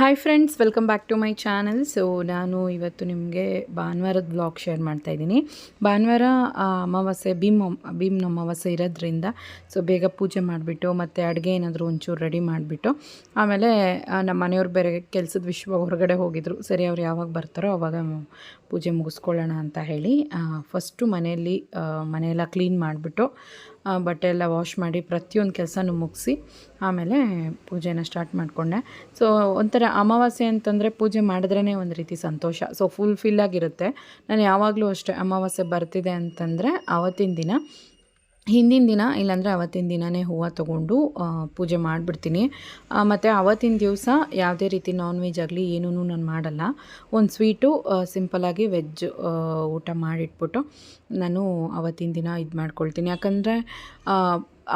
Hi friends welcome back to my channel so ನಾನು ಇವತ್ತು ನಿಮಗೆ ಭಾನುವಾರದ ಬ್ಲಾಗ್ ಶೇರ್ ಮಾಡ್ತಾ ಇದ್ದೀನಿ. ಭಾನುವಾರ ಅಮಾವಾಸ್ಯೆ, ಭೀಮ್ ಭೀಮ್ ಅಮಾವಾಸ್ಯೆ ಇರೋದ್ರಿಂದ ಸೊ ಬೇಗ ಪೂಜೆ ಮಾಡಿಬಿಟ್ಟು, ಮತ್ತು ಅಡುಗೆ ಏನಾದರೂ ಒಂಚೂರು ರೆಡಿ ಮಾಡಿಬಿಟ್ಟು, ಆಮೇಲೆ ನಮ್ಮ ಮನೆಯವ್ರು ಬೇರೆ ಕೆಲಸದ ವಿಶ್ವ ಹೊರಗಡೆ ಹೋಗಿದ್ರು. ಸರಿ, ಅವ್ರು ಯಾವಾಗ ಬರ್ತಾರೋ ಅವಾಗ ಪೂಜೆ ಮುಗಿಸ್ಕೊಳ್ಳೋಣ ಅಂತ ಹೇಳಿ ಫಸ್ಟು ಮನೆಯಲ್ಲಿ ಮನೆಯೆಲ್ಲ ಕ್ಲೀನ್ ಮಾಡಿಬಿಟ್ಟು ಬಟ್ಟೆ ಎಲ್ಲ ವಾಶ್ ಮಾಡಿ ಪ್ರತಿಯೊಂದು ಕೆಲಸನೂ ಮುಗಿಸಿ ಆಮೇಲೆ ಪೂಜೆನ ಸ್ಟಾರ್ಟ್ ಮಾಡಿಕೊಂಡೆ. ಸೊ ಒಂಥರ ಅಮಾವಾಸ್ಯೆ ಅಂತಂದರೆ ಪೂಜೆ ಮಾಡಿದ್ರೇ ಒಂದು ರೀತಿ ಸಂತೋಷ. ಸೊ ಫುಲ್ಫಿಲ್ ಆಗಿರುತ್ತೆ. ನಾನು ಯಾವಾಗಲೂ ಅಷ್ಟೇ ಅಮಾವಾಸ್ಯೆ ಬರ್ತಿದೆ ಅಂತಂದರೆ ಆವತ್ತಿನ ದಿನ ಹಿಂದಿನ ದಿನ ಇಲ್ಲಾಂದರೆ ಅವತ್ತಿನ ದಿನವೇ ಹೂವು ತೊಗೊಂಡು ಪೂಜೆ ಮಾಡಿಬಿಡ್ತೀನಿ. ಮತ್ತು ಅವತ್ತಿನ ದಿವಸ ಯಾವುದೇ ರೀತಿ ನಾನ್ ವೆಜ್ ಆಗಲಿ ಏನೂ ನಾನು ಮಾಡಲ್ಲ. ಒಂದು ಸ್ವೀಟು ಸಿಂಪಲಾಗಿ ವೆಜ್ ಊಟ ಮಾಡಿಟ್ಬಿಟ್ಟು ನಾನು ಅವತ್ತಿನ ದಿನ ಇದು ಮಾಡ್ಕೊಳ್ತೀನಿ. ಯಾಕಂದರೆ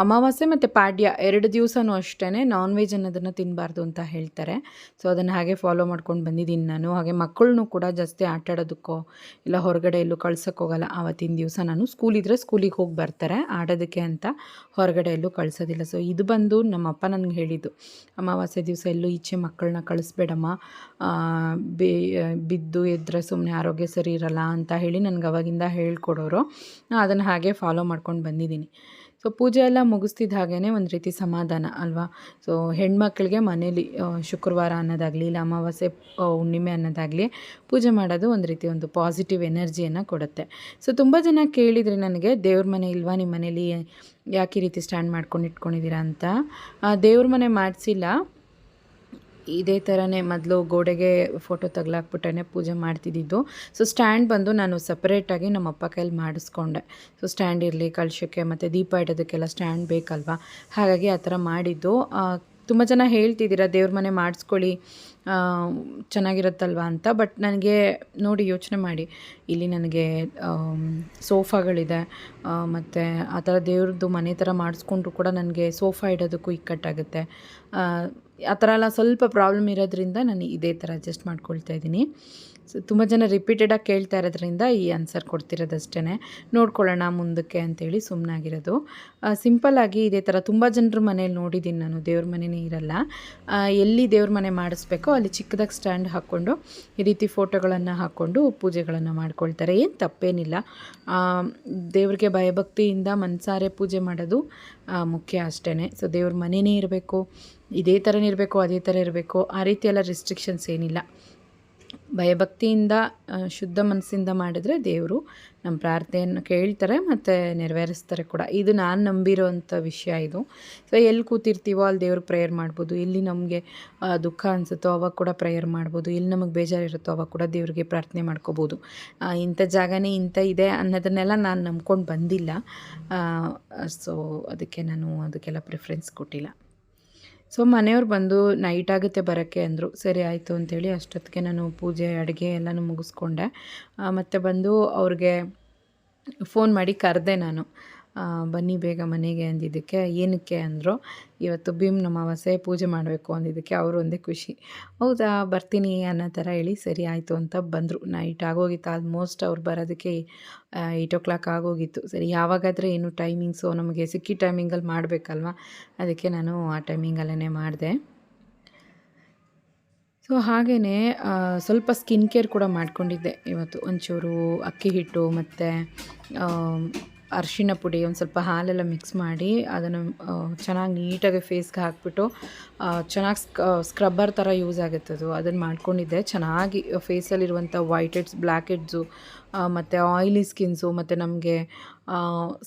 ಅಮಾವಾಸ್ಯೆ ಮತ್ತು ಪಾಡ್ಯ ಎರಡು ದಿವಸನೂ ಅಷ್ಟೇ ನಾನ್ ವೆಜ್ ಅನ್ನೋದನ್ನು ತಿನ್ನಬಾರ್ದು ಅಂತ ಹೇಳ್ತಾರೆ. ಸೊ ಅದನ್ನು ಹಾಗೆ ಫಾಲೋ ಮಾಡ್ಕೊಂಡು ಬಂದಿದ್ದೀನಿ ನಾನು. ಹಾಗೆ ಮಕ್ಕಳನ್ನೂ ಕೂಡ ಜಾಸ್ತಿ ಆಟ ಆಡೋದಕ್ಕೋ ಇಲ್ಲ ಹೊರಗಡೆ ಎಲ್ಲೂ ಕಳ್ಸೋಕ್ಕೆ ಹೋಗಲ್ಲ, ಆವತ್ತಿನ ದಿವಸ ನಾನು ಸ್ಕೂಲ್ ಇದ್ದರೆ ಸ್ಕೂಲಿಗೆ ಹೋಗಿ ಬರ್ತಾರೆ. ಆಡೋದಕ್ಕೆ ಅಂತ ಹೊರಗಡೆ ಎಲ್ಲೂ ಕಳಿಸೋದಿಲ್ಲ. ಸೊ ಇದು ಬಂದು ನಮ್ಮ ಅಪ್ಪ ನನಗೆ ಹೇಳಿದ್ದು, ಅಮಾವಾಸ್ಯೆ ದಿವಸ ಎಲ್ಲೂ ಈಚೆ ಮಕ್ಕಳನ್ನ ಕಳಿಸ್ಬೇಡಮ್ಮ. ಬೇ, ಬಿದ್ದು ಎದ್ರೆ ಸುಮ್ಮನೆ ಆರೋಗ್ಯ ಸರಿ ಇರಲ್ಲ ಅಂತ ಹೇಳಿ ನನಗೆ ಅವಾಗಿಂದ ಹೇಳ್ಕೊಡೋರು. ಅದನ್ನು ಹಾಗೆ ಫಾಲೋ ಮಾಡ್ಕೊಂಡು ಬಂದಿದ್ದೀನಿ ಸೊ ಪೂಜೆ ಎಲ್ಲ ಮುಗಿಸ್ತಿದ್ದ ಹಾಗೇ ಒಂದು ರೀತಿ ಸಮಾಧಾನ ಅಲ್ವಾ? ಸೊ ಹೆಣ್ಮಕ್ಳಿಗೆ ಮನೇಲಿ ಶುಕ್ರವಾರ ಅನ್ನೋದಾಗಲಿ, ಇಲ್ಲ ಅಮಾವಾಸ್ಯೆ ಹುಣ್ಣಿಮೆ ಅನ್ನೋದಾಗಲಿ ಪೂಜೆ ಮಾಡೋದು ಒಂದು ರೀತಿ ಒಂದು ಪಾಸಿಟಿವ್ ಎನರ್ಜಿಯನ್ನು ಕೊಡುತ್ತೆ. ಸೊ ತುಂಬ ಜನ ಕೇಳಿದರೆ ನನಗೆ, ದೇವ್ರ ಮನೆ ಇಲ್ವಾ? ನಿಮ್ಮ ಮನೇಲಿ ಯಾಕೆ ರೀತಿ ಸ್ಟ್ಯಾಂಡ್ ಮಾಡ್ಕೊಂಡು ಇಟ್ಕೊಂಡಿದ್ದೀರಾ? ಅಂತ. ದೇವ್ರ ಮನೆ ಮಾಡಿಸಿಲ್ಲ. ಇದೇ ಥರನೇ ಮೊದಲು ಗೋಡೆಗೆ ಫೋಟೋ ತಗ್ಲಾಕ್ಬಿಟ್ಟೇ ಪೂಜೆ ಮಾಡ್ತಿದ್ದಿದ್ದು. ಸೊ ಸ್ಟ್ಯಾಂಡ್ ಬಂದು ನಾನು ಸಪ್ರೇಟಾಗಿ ನಮ್ಮ ಅಪ್ಪ ಕೈಲಿ ಮಾಡಿಸ್ಕೊಂಡೆ. ಸೊ ಸ್ಟ್ಯಾಂಡ್ ಇರಲಿ ಕಳಶಕ್ಕೆ ಮತ್ತು ದೀಪ ಇಡೋದಕ್ಕೆಲ್ಲ ಸ್ಟ್ಯಾಂಡ್ ಬೇಕಲ್ವಾ? ಹಾಗಾಗಿ ಆ ಥರ ಮಾಡಿದ್ದು. ತುಂಬ ಜನ ಹೇಳ್ತಿದ್ದೀರಾ, ದೇವ್ರ ಮನೆ ಮಾಡಿಸ್ಕೊಳ್ಳಿ ಚೆನ್ನಾಗಿರುತ್ತಲ್ವ ಅಂತ? ಬಟ್ ನನಗೆ ನೋಡಿ ಯೋಚನೆ ಮಾಡಿ. ಇಲ್ಲಿ ನನಗೆ ಸೋಫಾಗಳಿದೆ. ಮತ್ತು ಆ ಥರ ದೇವ್ರದ್ದು ಮನೆ ಥರ ಮಾಡಿಸ್ಕೊಂಡ್ರು ಕೂಡ ನನಗೆ ಸೋಫಾ ಇಡೋದಕ್ಕೂ ಇಕ್ಕಟ್ಟಾಗುತ್ತೆ. ಆ, ಥರ ಎಲ್ಲ ಸ್ವಲ್ಪ ಪ್ರಾಬ್ಲಮ್ ಇರೋದ್ರಿಂದ ನಾನು ಇದೇ ಥರ ಅಡ್ಜಸ್ಟ್ ಮಾಡ್ಕೊಳ್ತಾ ಇದ್ದೀನಿ. ಸೊ ತುಂಬ ಜನ ರಿಪೀಟೆಡಾಗಿ ಕೇಳ್ತಾ ಇರೋದ್ರಿಂದ ಈ ಆನ್ಸರ್ ಕೊಡ್ತಿರೋದಷ್ಟೇ. ನೋಡ್ಕೊಳ್ಳೋಣ ಮುಂದಕ್ಕೆ ಅಂತೇಳಿ ಸುಮ್ಮನಾಗಿರೋದು ಸಿಂಪಲ್ಲಾಗಿ ಇದೇ ಥರ ತುಂಬ ಜನರ ಮನೇಲಿ ನೋಡಿದ್ದೀನಿ ನಾನು ದೇವ್ರ ಮನೆಯೇ ಇರಲ್ಲ. ಎಲ್ಲಿ ದೇವ್ರ ಮನೆ ಮಾಡಿಸ್ಬೇಕೋ ಅಲ್ಲಿ ಚಿಕ್ಕದಾಗಿ ಸ್ಟ್ಯಾಂಡ್ ಹಾಕ್ಕೊಂಡು ಈ ರೀತಿ ಫೋಟೋಗಳನ್ನು ಹಾಕ್ಕೊಂಡು ಪೂಜೆಗಳನ್ನು ಮಾಡ್ಕೊಳ್ತಾರೆ. ಏನು ತಪ್ಪೇನಿಲ್ಲ. ದೇವ್ರಿಗೆ ಭಯಭಕ್ತಿಯಿಂದ ಮನಸಾರೆ ಪೂಜೆ ಮಾಡೋದು ಮುಖ್ಯ ಅಷ್ಟೇ ಸೊ ದೇವ್ರ ಮನೆಯೇ ಇರಬೇಕು. ಇದೇ ಥರನೇ ಇರಬೇಕು, ಅದೇ ಥರ ಇರಬೇಕು, ಆ ರೀತಿ ಎಲ್ಲ ರಿಸ್ಟ್ರಿಕ್ಷನ್ಸ್ ಏನಿಲ್ಲ. ಭಯಭಕ್ತಿಯಿಂದ ಶುದ್ಧ ಮನಸ್ಸಿಂದ ಮಾಡಿದರೆ ದೇವರು ನಮ್ಮ ಪ್ರಾರ್ಥನೆಯನ್ನು ಕೇಳ್ತಾರೆ ಮತ್ತು ನೆರವೇರಿಸ್ತಾರೆ ಕೂಡ. ಇದು ನಾನು ನಂಬಿರೋವಂಥ ವಿಷಯ ಇದು. ಸೊ ಎಲ್ಲಿ ಕೂತಿರ್ತೀವೋ ಅಲ್ಲಿ ದೇವ್ರಿಗೆ ಪ್ರೇಯರ್ ಮಾಡ್ಬೋದು. ಇಲ್ಲಿ ನಮಗೆ ದುಃಖ ಅನಿಸುತ್ತೋ ಅವಾಗ ಕೂಡ ಪ್ರೇಯರ್ ಮಾಡ್ಬೋದು. ಇಲ್ಲಿ ನಮಗೆ ಬೇಜಾರಿರುತ್ತೋ ಅವಾಗ ಕೂಡ ದೇವರಿಗೆ ಪ್ರಾರ್ಥನೆ ಮಾಡ್ಕೋಬೋದು. ಇಂಥ ಜಾಗನೇ ಇಂಥ ಇದೆ ಅನ್ನೋದನ್ನೆಲ್ಲ ನಾನು ನಂಬ್ಕೊಂಡು ಬಂದಿಲ್ಲ. ಸೊ ಅದಕ್ಕೆ ನಾನು ಅದಕ್ಕೆಲ್ಲ ಪ್ರಿಫರೆನ್ಸ್ ಕೊಟ್ಟಿಲ್ಲ. ಸೊ ಮನೆಯವ್ರು ಬಂದು ನೈಟ್ ಆಗುತ್ತೆ ಬರೋಕ್ಕೆ ಅಂದರು, ಸರಿ ಆಯಿತು ಅಂಥೇಳಿ ಅಷ್ಟೊತ್ತಿಗೆ ನಾನು ಪೂಜೆ, ಅಡುಗೆ ಎಲ್ಲನೂ ಮುಗಿಸ್ಕೊಂಡೆ. ಮತ್ತು ಬಂದು ಅವ್ರಿಗೆ ಫೋನ್ ಮಾಡಿ ಕರೆದೆ ನಾನು. ಬನ್ನಿ ಬೇಗ ಮನೆಗೆ ಅಂದಿದ್ದಕ್ಕೆ. ಏನಕ್ಕೆ ಅಂದರು, ಇವತ್ತು ಭೀಮ್ ಅಮಾವಾಸ್ಯೆ ಪೂಜೆ ಮಾಡಬೇಕು ಅಂದಿದ್ದಕ್ಕೆ ಅವರು ಒಂದೇ ಖುಷಿ. ಹೌದಾ, ಬರ್ತೀನಿ ಅನ್ನೋ ಥರ ಹೇಳಿ ಸರಿ ಆಯಿತು ಅಂತ ಬಂದರು. ನೈಟ್ ಆಗೋಗಿತ್ತು. ಆಲ್ಮೋಸ್ಟ್ ಅವ್ರು ಬರೋದಕ್ಕೆ ಏಯ್ಟ್ ಓ ಕ್ಲಾಕ್ ಆಗೋಗಿತ್ತು. ಸರಿ, ಯಾವಾಗಾದರೆ ಏನು ಟೈಮಿಂಗ್ಸು ನಮಗೆ ಸಿಕ್ಕಿ ಟೈಮಿಂಗಲ್ಲಿ ಮಾಡಬೇಕಲ್ವ? ಅದಕ್ಕೆ ನಾನು ಆ ಟೈಮಿಂಗಲ್ಲೇ ಮಾಡಿದೆ. ಸೊ ಹಾಗೇ ಸ್ವಲ್ಪ ಸ್ಕಿನ್ ಕೇರ್ ಕೂಡ ಮಾಡ್ಕೊಂಡಿದ್ದೆ. ಇವತ್ತು ಒಂಚೂರು ಅಕ್ಕಿ ಹಿಟ್ಟು ಮತ್ತು ಅರಿಶಿಣ ಪುಡಿ ಒಂದು ಸ್ವಲ್ಪ ಹಾಲೆಲ್ಲ ಮಿಕ್ಸ್ ಮಾಡಿ ಅದನ್ನು ಚೆನ್ನಾಗಿ ನೀಟಾಗಿ ಫೇಸ್ಗೆ ಹಾಕ್ಬಿಟ್ಟು ಚೆನ್ನಾಗಿ ಸ್ಕ್ರಬ್ಬರ್ ಥರ ಯೂಸ್ ಆಗುತ್ತೆ ಅದು. ಅದನ್ನು ಮಾಡ್ಕೊಂಡಿದ್ದೆ. ಚೆನ್ನಾಗಿ ಫೇಸಲ್ಲಿರುವಂಥ ವೈಟ್ ಹೆಡ್ಸ್ ಬ್ಲ್ಯಾಕ್ ಹೆಡ್ಸು ಮತ್ತು ಆಯಿಲಿ ಸ್ಕಿನ್ಸು ಮತ್ತು ನಮಗೆ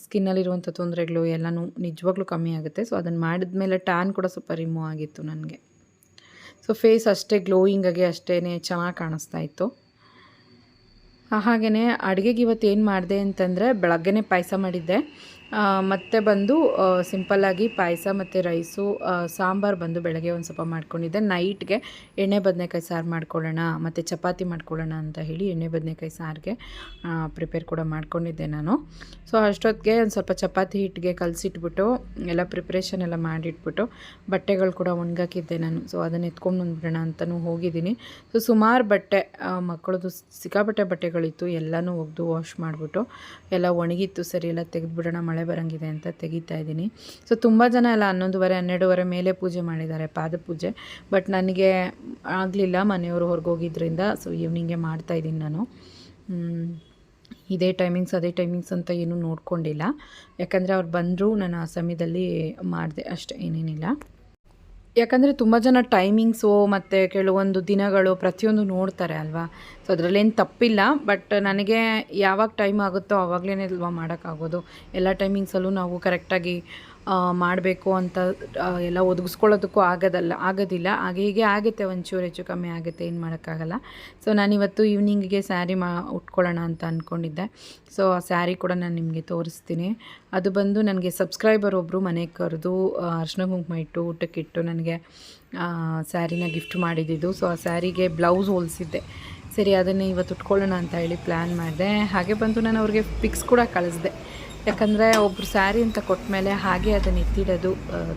ಸ್ಕಿನ್ನಲ್ಲಿರುವಂಥ ತೊಂದರೆಗಳು ಎಲ್ಲನೂ ನಿಜವಾಗ್ಲೂ ಕಮ್ಮಿ ಆಗುತ್ತೆ. ಸೊ ಅದನ್ನು ಮಾಡಿದ್ಮೇಲೆ ಟ್ಯಾನ್ ಕೂಡ ಸ್ವಲ್ಪ ರಿಮೂವ್ ಆಗಿತ್ತು ನನಗೆ. ಸೊ ಫೇಸ್ ಅಷ್ಟೇ ಗ್ಲೋಯಿಂಗಾಗಿ ಅಷ್ಟೇ ಚೆನ್ನಾಗಿ ಕಾಣಿಸ್ತಾ ಇತ್ತು. ಹಾಗೆಯೇ ಅಡುಗೆಗೆ ಇವತ್ತು ಏನು ಮಾಡಿದೆ ಅಂತಂದರೆ ಬೆಳಗ್ಗೆನೇ ಪಾಯಸ ಮಾಡಿದ್ದೆ. ಮತ್ತೆ ಬಂದು ಸಿಂಪಲ್ಲಾಗಿ ಪಾಯಸ ಮತ್ತು ರೈಸು ಸಾಂಬಾರು ಬಂದು ಬೆಳಗ್ಗೆ ಒಂದು ಸ್ವಲ್ಪ ಮಾಡ್ಕೊಂಡಿದ್ದೆ. ನೈಟ್ಗೆ ಎಣ್ಣೆ ಬದನೆಕಾಯಿ ಸಾರು ಮಾಡ್ಕೊಳ್ಳೋಣ, ಮತ್ತು ಚಪಾತಿ ಮಾಡ್ಕೊಳ್ಳೋಣ ಅಂತ ಹೇಳಿ ಎಣ್ಣೆ ಬದನೆಕಾಯಿ ಸಾರಿಗೆ ಪ್ರಿಪೇರ್ ಕೂಡ ಮಾಡ್ಕೊಂಡಿದ್ದೆ ನಾನು. ಸೊ ಅಷ್ಟೊತ್ತಿಗೆ ಒಂದು ಸ್ವಲ್ಪ ಚಪಾತಿ ಹಿಟ್ಟಿಗೆ ಕಲಸಿಟ್ಬಿಟ್ಟು, ಎಲ್ಲ ಪ್ರಿಪ್ರೇಷನ್ ಎಲ್ಲ ಮಾಡಿಟ್ಬಿಟ್ಟು, ಬಟ್ಟೆಗಳು ಕೂಡ ಒಣಗಾಕಿದ್ದೆ ನಾನು. ಸೊ ಅದನ್ನು ಎತ್ಕೊಂಡು ಬಂದ್ಬಿಡೋಣ ಅಂತಲೂ ಹೋಗಿದ್ದೀನಿ. ಸೊ ಸುಮಾರು ಬಟ್ಟೆ ಮಕ್ಕಳದು ಸಿಕ್ಕಾಪಟ್ಟೆ ಬಟ್ಟೆಗಳಿತ್ತು, ಎಲ್ಲನೂ ಒಗೆದು ವಾಶ್ ಮಾಡಿಬಿಟ್ಟು, ಎಲ್ಲ ಒಣಗಿತ್ತು, ಸರಿ, ಎಲ್ಲ ತೆಗೆದುಬಿಡೋಣ ಮಳೆ ಬರೋಂಗಿದೆ ಅಂತ ತೆಗಿತಾ ಇದ್ದೀನಿ. ಸೊ ತುಂಬ ಜನ ಎಲ್ಲ ಹನ್ನೊಂದುವರೆ, ಹನ್ನೆರಡುವರೆ ಮೇಲೆ ಪೂಜೆ ಮಾಡಿದ್ದಾರೆ, ಪಾದ ಪೂಜೆ. ಬಟ್ ನನಗೆ ಆಗಲಿಲ್ಲ, ಮನೆಯವರು ಹೊರಗೋಗಿದ್ದರಿಂದ ಸೊ ಈವ್ನಿಂಗೆ ಮಾಡ್ತಾಯಿದ್ದೀನಿ ನಾನು. ಇದೇ ಟೈಮಿಂಗ್ಸ್ ಅದೇ ಟೈಮಿಂಗ್ಸ್ ಅಂತ ಏನೂ ನೋಡ್ಕೊಂಡಿಲ್ಲ. ಯಾಕಂದರೆ ಅವ್ರು ಬಂದರೂ, ನಾನು ಆ ಸಮಯದಲ್ಲಿ ಮಾಡಿದೆ, ಅಷ್ಟೇ, ಏನೇನಿಲ್ಲ. ಯಾಕಂದರೆ ತುಂಬ ಜನ ಟೈಮಿಂಗ್ಸು ಮತ್ತು ಕೆಲವೊಂದು ದಿನಗಳು ಪ್ರತಿಯೊಂದು ನೋಡ್ತಾರೆ ಅಲ್ವಾ? ಸೊ ಅದರಲ್ಲೇನು ತಪ್ಪಿಲ್ಲ ಬಟ್ ನನಗೆ ಯಾವಾಗ ಟೈಮ್ ಆಗುತ್ತೋ ಆವಾಗಲೇ ಅಲ್ವಾ ಮಾಡೋಕ್ಕಾಗೋದು. ಎಲ್ಲ ಟೈಮಿಂಗ್ಸಲ್ಲೂ ನಾವು ಕರೆಕ್ಟಾಗಿ ಮಾಡಬೇಕು ಅಂತ ಎಲ್ಲ ಒದಗಿಸ್ಕೊಳ್ಳೋದಕ್ಕೂ ಆಗೋದಲ್ಲ, ಆಗೋದಿಲ್ಲ. ಹಾಗೆ ಹೀಗೆ ಆಗುತ್ತೆ, ಒಂಚೂರು ಹೆಚ್ಚು ಕಮ್ಮಿ ಆಗುತ್ತೆ, ಏನು ಮಾಡೋಕ್ಕಾಗಲ್ಲ. ಸೊ ನಾನಿವತ್ತು ಈವ್ನಿಂಗಿಗೆ ಸ್ಯಾರಿ ಮಾ, ಉಟ್ಕೊಳ್ಳೋಣ ಅಂತ ಅಂದ್ಕೊಂಡಿದ್ದೆ ಸೊ ಆ ಸ್ಯಾರಿ ಕೂಡ ನಾನು ನಿಮಗೆ ತೋರಿಸ್ತೀನಿ. ಅದು ಬಂದು ನನಗೆ ಸಬ್ಸ್ಕ್ರೈಬರ್ ಒಬ್ಬರು ಮನೆಗೆ ಕರೆದು ಅರ್ಶಿನ ಕುಂಕುಮ ಇಟ್ಟು ಊಟಕ್ಕಿಟ್ಟು ನನಗೆ ಸ್ಯಾರಿನ ಗಿಫ್ಟ್ ಮಾಡಿದ್ದಿದ್ದು. ಸೊ ಆ ಸ್ಯಾರಿಗೆ ಬ್ಲೌಸ್ ಹೋಲಿಸಿದ್ದೆ. ಸರಿ, ಅದನ್ನೇ ಇವತ್ತು ಉಟ್ಕೊಳ್ಳೋಣ ಅಂತ ಹೇಳಿ ಪ್ಲ್ಯಾನ್ ಮಾಡಿದೆ. ಹಾಗೆ ಬಂದು ನಾನು ಅವ್ರಿಗೆ ಪಿಕ್ಸ್ ಕೂಡ ಕಳಿಸ್ದೆ. ಯಾಕಂದರೆ ಒಬ್ಬರು ಸ್ಯಾರಿ ಅಂತ ಕೊಟ್ಟ ಮೇಲೆ ಹಾಗೆ ಅದನ್ನು ಎತ್ತಿಡೋದು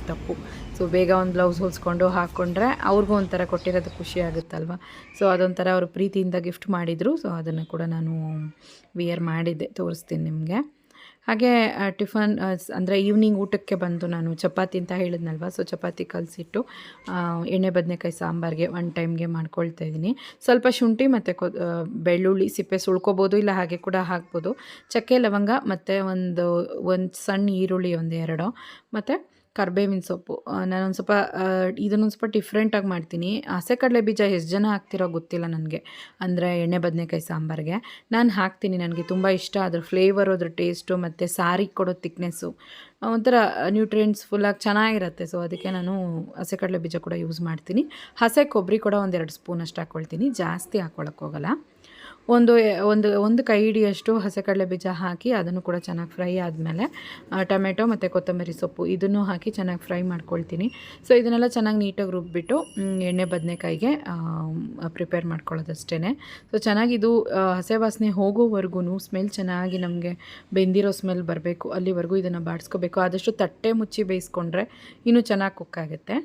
ತಪ್ಪು. ಸೊ ಬೇಗ ಒಂದು ಬ್ಲೌಸ್ ಹೊಲಿಸ್ಕೊಂಡು ಹಾಕ್ಕೊಂಡ್ರೆ ಅವ್ರಿಗೂ ಒಂಥರ ಕೊಟ್ಟಿರೋದು ಖುಷಿ ಆಗುತ್ತಲ್ವ? ಸೊ ಅದೊಂಥರ ಅವರು ಪ್ರೀತಿಯಿಂದ ಗಿಫ್ಟ್ ಮಾಡಿದರು. ಸೊ ಅದನ್ನು ಕೂಡ ನಾನು ವಿಯರ್ ಮಾಡಿದ್ದೆ, ತೋರಿಸ್ತೀನಿ ನಿಮಗೆ. ಹಾಗೆ ಟಿಫನ್ ಅಂದರೆ ಈವ್ನಿಂಗ್ ಊಟಕ್ಕೆ ಬಂದು ನಾನು ಚಪಾತಿ ಅಂತ ಹೇಳಿದ್ನಲ್ವ? ಸೊ ಚಪಾತಿ ಕಲಸಿಟ್ಟು ಎಣ್ಣೆ, ಬದನೆಕಾಯಿ, ಸಾಂಬಾರಿಗೆ ಒನ್ ಟೈಮ್ಗೆ ಮಾಡ್ಕೊಳ್ತಾ ಇದ್ದೀನಿ. ಸ್ವಲ್ಪ ಶುಂಠಿ ಮತ್ತು ಕೊ ಬೆಳ್ಳುಳ್ಳಿ, ಸಿಪ್ಪೆ ಸುಳ್ಕೋಬೋದು, ಇಲ್ಲ ಹಾಗೆ ಕೂಡ ಹಾಕ್ಬೋದು. ಚಕ್ಕೆ, ಲವಂಗ ಮತ್ತು ಒಂದು ಒಂದು ಸಣ್ಣ ಈರುಳ್ಳಿ ಒಂದು ಎರಡು ಮತ್ತು ಕರ್ಬೇವಿನ ಸೊಪ್ಪು. ನಾನೊಂದು ಸ್ವಲ್ಪ ಇದನ್ನೊಂದು ಸ್ವಲ್ಪ ಡಿಫ್ರೆಂಟಾಗಿ ಮಾಡ್ತೀನಿ. ಹಸೆ ಕಡಲೆ ಬೀಜ ಎಷ್ಟು ಜನ ಹಾಕ್ತಿರೋ ಗೊತ್ತಿಲ್ಲ ನನಗೆ. ಅಂದರೆ ಎಣ್ಣೆ, ಬದನೆಕಾಯಿ, ಸಾಂಬಾರಿಗೆ. ನಾನು ಹಾಕ್ತೀನಿ ನನಗೆ, ತುಂಬ ಇಷ್ಟ. ಅದ್ರ ಫ್ಲೇವರ್ ಅದ್ರ ಟೇಸ್ಟು ಮತ್ತು ಸಾರಿಗೆ ಕೊಡೋ ತಿಕ್ನೆಸ್ಸು ಒಂಥರ ನ್ಯೂಟ್ರಿಯೆಂಟ್ಸ್ ಫುಲ್ಲಾಗಿ ಚೆನ್ನಾಗಿರುತ್ತೆ. ಸೊ ಅದಕ್ಕೆ ನಾನು ಹಸೆ ಕಡಲೆ ಬೀಜ ಕೂಡ ಯೂಸ್ ಮಾಡ್ತೀನಿ. ಹಸೆ ಕೊಬ್ಬರಿ ಕೂಡ ಒಂದೆರಡು ಸ್ಪೂನ್ ಅಷ್ಟು ಹಾಕ್ಕೊಳ್ತೀನಿ ಜಾಸ್ತಿ ಹಾಕ್ಕೊಳಕ್ಕೆ ಹೋಗಲ್ಲ. ಒಂದು ಒಂದು ಒಂದು ಕೈ ಹಿಡಿಯಷ್ಟು ಹಸೆಕಡಲೆ ಬೀಜ ಹಾಕಿ ಅದನ್ನು ಕೂಡ ಚೆನ್ನಾಗಿ ಫ್ರೈ ಆದಮೇಲೆ ಟೊಮೆಟೊ ಮತ್ತು ಕೊತ್ತಂಬರಿ ಸೊಪ್ಪು ಇದನ್ನು ಹಾಕಿ ಚೆನ್ನಾಗಿ ಫ್ರೈ ಮಾಡ್ಕೊಳ್ತೀನಿ. ಸೊ ಇದನ್ನೆಲ್ಲ ಚೆನ್ನಾಗಿ ನೀಟಾಗಿ ರುಬ್ಬಿಟ್ಟು ಎಣ್ಣೆ ಬದನೆಕಾಯಿಗೆ ಪ್ರಿಪೇರ್ ಮಾಡ್ಕೊಳ್ಳೋದಷ್ಟೇ ಸೊ ಚೆನ್ನಾಗಿ ಇದು ಹಸೆ ವಾಸನೆ ಹೋಗೋವರೆಗೂ ಸ್ಮೆಲ್ ಚೆನ್ನಾಗಿ ನಮಗೆ ಬೆಂದಿರೋ ಸ್ಮೆಲ್ ಬರಬೇಕು. ಅಲ್ಲಿವರೆಗೂ ಇದನ್ನು ಬಾಡಿಸ್ಕೋಬೇಕು. ಆದಷ್ಟು ತಟ್ಟೆ ಮುಚ್ಚಿ ಬೇಯಿಸ್ಕೊಂಡ್ರೆ ಇನ್ನೂ ಚೆನ್ನಾಗಿ ಕುಕ್ ಆಗುತ್ತೆ.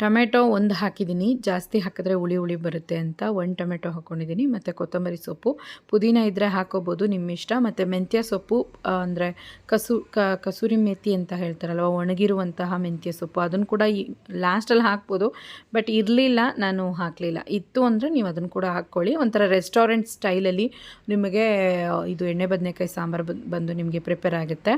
ಟೊಮೆಟೊ ಒಂದು ಹಾಕಿದ್ದೀನಿ. ಜಾಸ್ತಿ ಹಾಕಿದ್ರೆ ಹುಳಿ ಹುಳಿ ಬರುತ್ತೆ ಅಂತ ಒಂದು ಟೊಮೆಟೊ ಹಾಕ್ಕೊಂಡಿದ್ದೀನಿ ಮತ್ತು ಕೊತ್ತಂಬರಿ ಸೊಪ್ಪು. ಪುದೀನ ಇದ್ದರೆ ಹಾಕೋಬೋದು ನಿಮ್ಮ ಇಷ್ಟ. ಮತ್ತು ಮೆಂತ್ಯ ಸೊಪ್ಪು ಅಂದರೆ ಕಸು ಕಸೂರಿ ಮೆಥಿ ಅಂತ ಹೇಳ್ತಾರಲ್ವ, ಒಣಗಿರುವಂತಹ ಮೆಂತ್ಯ ಸೊಪ್ಪು. ಅದನ್ನು ಕೂಡ ಈ ಲಾಸ್ಟಲ್ಲಿ ಹಾಕ್ಬೋದು. ಬಟ್ ಇರಲಿಲ್ಲ, ನಾನು ಹಾಕಲಿಲ್ಲ. ಇತ್ತು ಅಂದರೆ ನೀವು ಅದನ್ನು ಕೂಡ ಹಾಕ್ಕೊಳ್ಳಿ. ಒಂಥರ ರೆಸ್ಟೋರೆಂಟ್ ಸ್ಟೈಲಲ್ಲಿ ನಿಮಗೆ ಇದು ಎಣ್ಣೆ ಬದನೆಕಾಯಿ ಸಾಂಬಾರು ಬಂದು ನಿಮಗೆ ಪ್ರಿಪೇರ್ ಆಗುತ್ತೆ.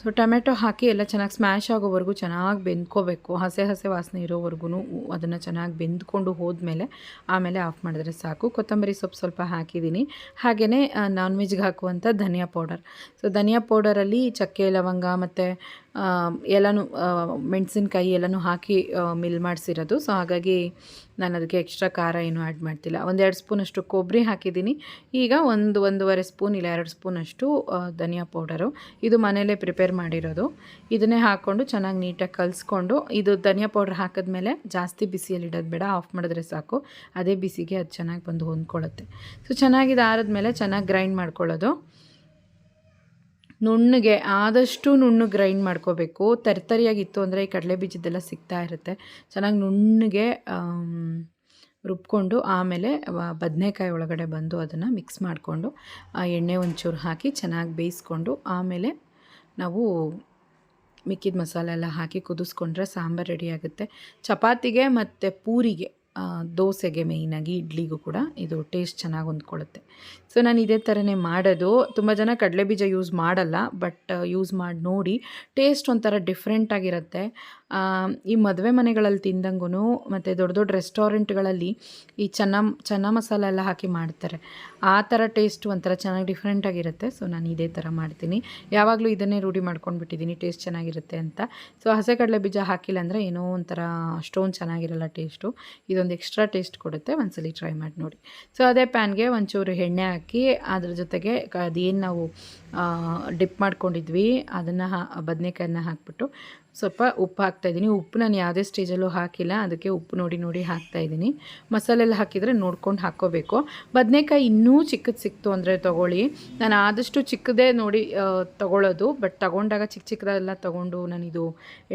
ಸೊ ಟೊಮೆಟೊ ಹಾಕಿ ಎಲ್ಲ ಚೆನ್ನಾಗಿ ಸ್ಮ್ಯಾಶ್ ಆಗೋವರೆಗೂ ಚೆನ್ನಾಗಿ ಬೆಂದ್ಕೋಬೇಕು. ಹಸೆ ಹಸೆ ವಾಸನೆ ಇರೋವರೆಗೂ ಅದನ್ನು ಚೆನ್ನಾಗಿ ಬೆಂದ್ಕೊಂಡು ಹೋದ್ಮೇಲೆ ಆಮೇಲೆ ಆಫ್ ಮಾಡಿದ್ರೆ ಸಾಕು. ಕೊತ್ತಂಬರಿ ಸೊಪ್ಪು ಸ್ವಲ್ಪ ಹಾಕಿದ್ದೀನಿ. ಹಾಗೆಯೇ ನಾನ್ ವೆಜ್ಗೆ ಹಾಕುವಂಥ ಧನಿಯಾ ಪೌಡರ್. ಸೊ ಧನಿಯಾ ಪೌಡರಲ್ಲಿ ಚಕ್ಕೆ, ಲವಂಗ ಮತ್ತು ಎಲ್ಲನೂ ಮೆಣಸಿನ್ಕಾಯಿ ಎಲ್ಲನೂ ಹಾಕಿ ಮಿಲ್ ಮಾಡಿಸಿರೋದು. ಸೊ ಹಾಗಾಗಿ ನಾನು ಅದಕ್ಕೆ ಎಕ್ಸ್ಟ್ರಾ ಖಾರ ಏನೂ ಆ್ಯಡ್ ಮಾಡ್ತಿಲ್ಲ. ಒಂದೆರಡು ಸ್ಪೂನಷ್ಟು ಕೊಬ್ಬರಿ ಹಾಕಿದ್ದೀನಿ. ಈಗ ಒಂದು, ಒಂದೂವರೆ ಸ್ಪೂನ್ ಇಲ್ಲ ಎರಡು ಸ್ಪೂನಷ್ಟು ಧನಿಯಾ ಪೌಡರು. ಇದು ಮನೆಯಲ್ಲೇ ಪ್ರಿಪೇರ್ ಮಾಡಿರೋದು. ಇದನ್ನೇ ಹಾಕ್ಕೊಂಡು ಚೆನ್ನಾಗಿ ನೀಟಾಗಿ ಕಲಿಸ್ಕೊಂಡು, ಇದು ಧನಿಯಾ ಪೌಡ್ರ್ ಹಾಕಿದ್ಮೇಲೆ ಜಾಸ್ತಿ ಬಿಸಿಯಲ್ಲಿ ಇಡೋದು ಬೇಡ, ಆಫ್ ಮಾಡಿದ್ರೆ ಸಾಕು. ಅದೇ ಬಿಸಿಗೆ ಅದು ಚೆನ್ನಾಗಿ ಬಂದು ಹೊಂದ್ಕೊಳ್ಳುತ್ತೆ. ಸೊ ಚೆನ್ನಾಗಿದೆ ಆರದ ಮೇಲೆ ಚೆನ್ನಾಗಿ ಗ್ರೈಂಡ್ ಮಾಡ್ಕೊಳ್ಳೋದು. ನುಣ್ಣಗೆ ಆದಷ್ಟು ನುಣ್ಣು ಗ್ರೈಂಡ್ ಮಾಡ್ಕೋಬೇಕು. ತರಿತರಿಯಾಗಿತ್ತು ಅಂದರೆ ಈ ಕಡಲೆ ಬೀಜದ್ದೆಲ್ಲ ಸಿಗ್ತಾ ಇರುತ್ತೆ. ಚೆನ್ನಾಗಿ ನುಣ್ಣಗೆ ರುಬ್ಕೊಂಡು ಆಮೇಲೆ ಬದನೆಕಾಯಿ ಒಳಗಡೆ ಬಂದು ಅದನ್ನು ಮಿಕ್ಸ್ ಮಾಡಿಕೊಂಡು, ಆ ಎಣ್ಣೆ ಒಂಚೂರು ಹಾಕಿ ಚೆನ್ನಾಗಿ ಬೇಯಿಸ್ಕೊಂಡು ಆಮೇಲೆ ನಾವು ಮಿಕ್ಕಿದ ಮಸಾಲೆ ಎಲ್ಲ ಹಾಕಿ ಕುದಿಸ್ಕೊಂಡ್ರೆ ಸಾಂಬಾರು ರೆಡಿ ಆಗುತ್ತೆ. ಚಪಾತಿಗೆ ಮತ್ತು ಪೂರಿಗೆ ದೋಸೆಗೆ ಮೇಯ್ನಾಗಿ ಇಡ್ಲಿಗೂ ಕೂಡ ಇದು ಟೇಸ್ಟ್ ಚೆನ್ನಾಗಿ ಹೊಂದ್ಕೊಳ್ಳುತ್ತೆ ಸೊ ನಾನು ಇದೇ ಥರನೇ ಮಾಡೋದು. ತುಂಬ ಜನ ಕಡಲೆ ಬೀಜ ಯೂಸ್ ಮಾಡಲ್ಲ ಬಟ್ ಯೂಸ್ ಮಾಡಿ ನೋಡಿ. ಟೇಸ್ಟ್ ಒಂಥರ ಡಿಫ್ರೆಂಟಾಗಿರುತ್ತೆ ಈ ಮದುವೆ ಮನೆಗಳಲ್ಲಿ ತಿಂದಂಗೂ ಮತ್ತು ದೊಡ್ಡ ದೊಡ್ಡ ರೆಸ್ಟೋರೆಂಟ್ಗಳಲ್ಲಿ ಈ ಚೆನ್ನ ಚೆನ್ನ ಮಸಾಲೆ ಎಲ್ಲ ಹಾಕಿ ಮಾಡ್ತಾರೆ. ಆ ಥರ ಟೇಸ್ಟ್ ಒಂಥರ ಚೆನ್ನಾಗಿ ಡಿಫ್ರೆಂಟಾಗಿರುತ್ತೆ ಸೊ ನಾನು ಇದೇ ಥರ ಮಾಡ್ತೀನಿ. ಯಾವಾಗಲೂ ಇದನ್ನೇ ರೂಢಿ ಮಾಡ್ಕೊಂಡು ಬಿಟ್ಟಿದ್ದೀನಿ ಟೇಸ್ಟ್ ಚೆನ್ನಾಗಿರುತ್ತೆ ಅಂತ. ಸೊ ಹಸೆ ಕಡಲೆ ಬೀಜ ಹಾಕಿಲ್ಲ ಅಂದರೆ ಏನೋ ಒಂಥರ ಅಷ್ಟೊಂದು ಚೆನ್ನಾಗಿರಲ್ಲ ಟೇಸ್ಟು ಇದೊಂದು ಎಕ್ಸ್ಟ್ರಾ ಟೇಸ್ಟ್ ಕೊಡುತ್ತೆ. ಒಂದ್ಸಲಿ ಟ್ರೈ ಮಾಡಿ ನೋಡಿ. ಸೊ ಅದೇ ಪ್ಯಾನ್ಗೆ ಒಂಚೂರು ಎಣ್ಣೆ ಹಾಕಿ ಅದ್ರ ಜೊತೆಗೆ ಅದೇನು ನಾವು ಡಿಪ್ ಮಾಡ್ಕೊಂಡಿದ್ವಿ. ಅದನ್ನು ಹಾ ಬದನೆಕಾಯನ್ನ ಹಾಕ್ಬಿಟ್ಟು ಸ್ವಲ್ಪ ಉಪ್ಪು ಹಾಕ್ತಾಯಿದ್ದೀನಿ ಉಪ್ಪು ನಾನು ಯಾವುದೇ ಸ್ಟೇಜಲ್ಲೂ ಹಾಕಿಲ್ಲ. ಅದಕ್ಕೆ ಉಪ್ಪು ನೋಡಿ ನೋಡಿ ಹಾಕ್ತಾಯಿದ್ದೀನಿ ಮಸಾಲೆ ಎಲ್ಲ ಹಾಕಿದರೆ ನೋಡ್ಕೊಂಡು ಹಾಕ್ಕೋಬೇಕು. ಬದನೆಕಾಯಿ ಇನ್ನೂ ಚಿಕ್ಕದು ಸಿಕ್ತು ಅಂದರೆ ತೊಗೊಳ್ಳಿ. ನಾನು ಆದಷ್ಟು ಚಿಕ್ಕದೇ ನೋಡಿ ತೊಗೊಳ್ಳೋದು ತಗೊಳ್ಳೋದು. ಬಟ್ ತಗೊಂಡಾಗ ಚಿಕ್ಕ ಚಿಕ್ಕದೆಲ್ಲ ತೊಗೊಂಡು ನಾನಿದು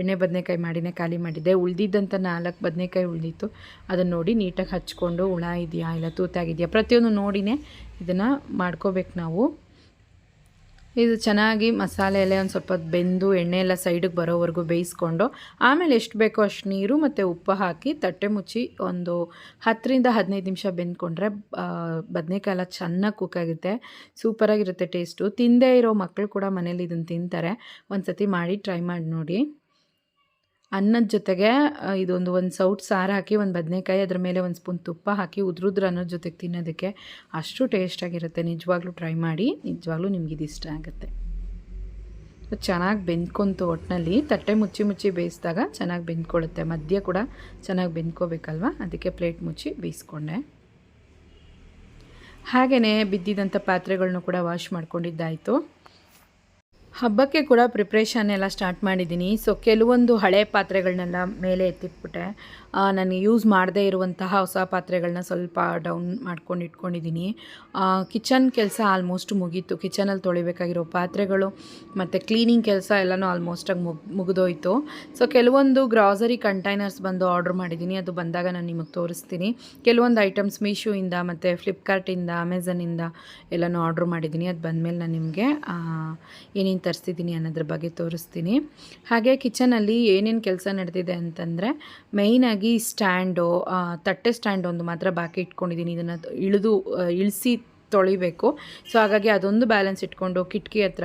ಎಣ್ಣೆ ಬದನೆಕಾಯಿ ಮಾಡಿನೇ ಖಾಲಿ ಮಾಡಿದ್ದೆ. ಉಳ್ದಿದ್ದಂಥ ನಾಲ್ಕು ಬದನೆಕಾಯಿ ಉಳಿದಿತ್ತು. ಅದನ್ನು ನೋಡಿ ನೀಟಾಗಿ ಹಚ್ಕೊಂಡು ಹುಳ ಇದೆಯಾ ಇಲ್ಲ ತೂತಾಗಿದೆಯಾ ಪ್ರತಿಯೊಂದು ನೋಡಿನೇ ಇದನ್ನು ಮಾಡ್ಕೋಬೇಕು ನಾವು. ಇದು ಚೆನ್ನಾಗಿ ಮಸಾಲೆ ಎಲ್ಲ ಒಂದು ಸ್ವಲ್ಪ ಬೆಂದು ಎಣ್ಣೆ ಎಲ್ಲ ಸೈಡಿಗೆ ಬರೋವರೆಗೂ ಬೇಯಿಸ್ಕೊಂಡು, ಆಮೇಲೆ ಎಷ್ಟು ಬೇಕೋ ಅಷ್ಟು ನೀರು ಮತ್ತು ಉಪ್ಪು ಹಾಕಿ ತಟ್ಟೆ ಮುಚ್ಚಿ ಒಂದು ಹತ್ತರಿಂದ ಹದಿನೈದು ನಿಮಿಷ ಬೆಂದ್ಕೊಂಡ್ರೆ ಬದನೆಕಾಯಿ ಎಲ್ಲ ಚೆನ್ನಾಗಿ ಕುಕ್ಕಾಗುತ್ತೆ ಸೂಪರಾಗಿರುತ್ತೆ ಟೇಸ್ಟು ತಿಂದೇ ಇರೋ ಮಕ್ಕಳು ಕೂಡ ಮನೇಲಿ ಇದನ್ನು ತಿಂತಾರೆ. ಒಂದು ಸತಿ ಮಾಡಿ ಟ್ರೈ ಮಾಡಿ ನೋಡಿ. ಅನ್ನದ ಜೊತೆಗೆ ಇದೊಂದು ಒಂದು ಸೌಟ್ ಸಾರು ಹಾಕಿ, ಒಂದು ಬದನೆಕಾಯಿ ಅದ್ರ ಮೇಲೆ ಒಂದು ಸ್ಪೂನ್ ತುಪ್ಪ ಹಾಕಿ ಉದ್ರುದ್ರ ಅನ್ನೋದ್ರ ಜೊತೆಗೆ ತಿನ್ನೋದಕ್ಕೆ ಅಷ್ಟು ಟೇಸ್ಟಾಗಿರುತ್ತೆ ನಿಜವಾಗ್ಲೂ ಟ್ರೈ ಮಾಡಿ, ನಿಜವಾಗ್ಲೂ ನಿಮ್ಗೆ ಇದು ಇಷ್ಟ ಆಗುತ್ತೆ. ಚೆನ್ನಾಗಿ ಬೆಂದ್ಕೊಂತು ಒಟ್ಟಿನಲ್ಲಿ ತಟ್ಟೆ ಮುಚ್ಚಿ ಮುಚ್ಚಿ ಬೇಯಿಸಿದಾಗ ಚೆನ್ನಾಗಿ ಬೆಂದ್ಕೊಳ್ಳುತ್ತೆ. ಮಧ್ಯ ಕೂಡ ಚೆನ್ನಾಗಿ ಬೆಂದ್ಕೋಬೇಕಲ್ವ? ಅದಕ್ಕೆ ಪ್ಲೇಟ್ ಮುಚ್ಚಿ ಬೇಯಿಸ್ಕೊಂಡೆ. ಹಾಗೆಯೇ ಬಿದ್ದಿದ್ದಂಥ ಪಾತ್ರೆಗಳನ್ನೂ ಕೂಡ ವಾಶ್ ಮಾಡ್ಕೊಂಡಿದ್ದಾಯಿತು. ಹಬ್ಬಕ್ಕೆ ಕೂಡ ಪ್ರಿಪ್ರೇಷನ್ ಎಲ್ಲ ಸ್ಟಾರ್ಟ್ ಮಾಡಿದ್ದೀನಿ. ಸೊ ಕೆಲವೊಂದು ಹಳೆ ಪಾತ್ರೆಗಳನ್ನೆಲ್ಲ ಮೇಲೆ ಎತ್ತಿಟ್ಬಿಟ್ಟೆ. ನಾನು ಯೂಸ್ ಮಾಡದೇ ಇರುವಂತಹ ಹೊಸ ಪಾತ್ರೆಗಳನ್ನ ಸ್ವಲ್ಪ ಡೌನ್ ಮಾಡ್ಕೊಂಡು ಇಟ್ಕೊಂಡಿದ್ದೀನಿ. ಕಿಚನ್ ಕೆಲಸ ಆಲ್ಮೋಸ್ಟ್ ಮುಗೀತು. ಕಿಚನಲ್ಲಿ ತೊಳಿಬೇಕಾಗಿರೋ ಪಾತ್ರೆಗಳು ಮತ್ತು ಕ್ಲೀನಿಂಗ್ ಕೆಲಸ ಎಲ್ಲನೂ ಆಲ್ಮೋಸ್ಟಾಗಿ ಮುಗ್, ಮುಗಿದೋಯ್ತು. ಸೊ ಕೆಲವೊಂದು ಗ್ರಾಸರಿ ಕಂಟೈನರ್ಸ್ ಬಂದು ಆರ್ಡ್ರ್ ಮಾಡಿದ್ದೀನಿ. ಅದು ಬಂದಾಗ ನಾನು ನಿಮಗೆ ತೋರಿಸ್ತೀನಿ. ಕೆಲವೊಂದು ಐಟಮ್ಸ್ ಮೀಶೋಯಿಂದ ಮತ್ತು ಫ್ಲಿಪ್ಕಾರ್ಟಿಂದ ಅಮೆಝನಿಂದ ಎಲ್ಲನೂ ಆರ್ಡ್ರ್ ಮಾಡಿದ್ದೀನಿ. ಅದು ಬಂದಮೇಲೆ ನಾನು ನಿಮಗೆ ಏನೇನು ತರಿಸ್ತಿದ್ದೀನಿ ಅನ್ನೋದ್ರ ಬಗ್ಗೆ ತೋರಿಸ್ತೀನಿ. ಹಾಗೆ ಕಿಚನಲ್ಲಿ ಏನೇನು ಕೆಲಸ ನಡೆದಿದೆ ಅಂತಂದರೆ ಮೇಯ್ನಾಗಿ ಸ್ಟ್ಯಾಂಡು ತಟ್ಟೆ ಸ್ಟ್ಯಾಂಡ್ ಒಂದು ಮಾತ್ರ ಬಾಕಿ ಇಟ್ಕೊಂಡಿದ್ದೀನಿ. ಇದನ್ನು ಇಳಿದು ಇಳಿಸಿ ತೊಳಿಬೇಕು. ಸೊ, ಹಾಗಾಗಿ ಅದೊಂದು ಬ್ಯಾಲೆನ್ಸ್ ಇಟ್ಕೊಂಡು ಕಿಟಕಿ ಹತ್ರ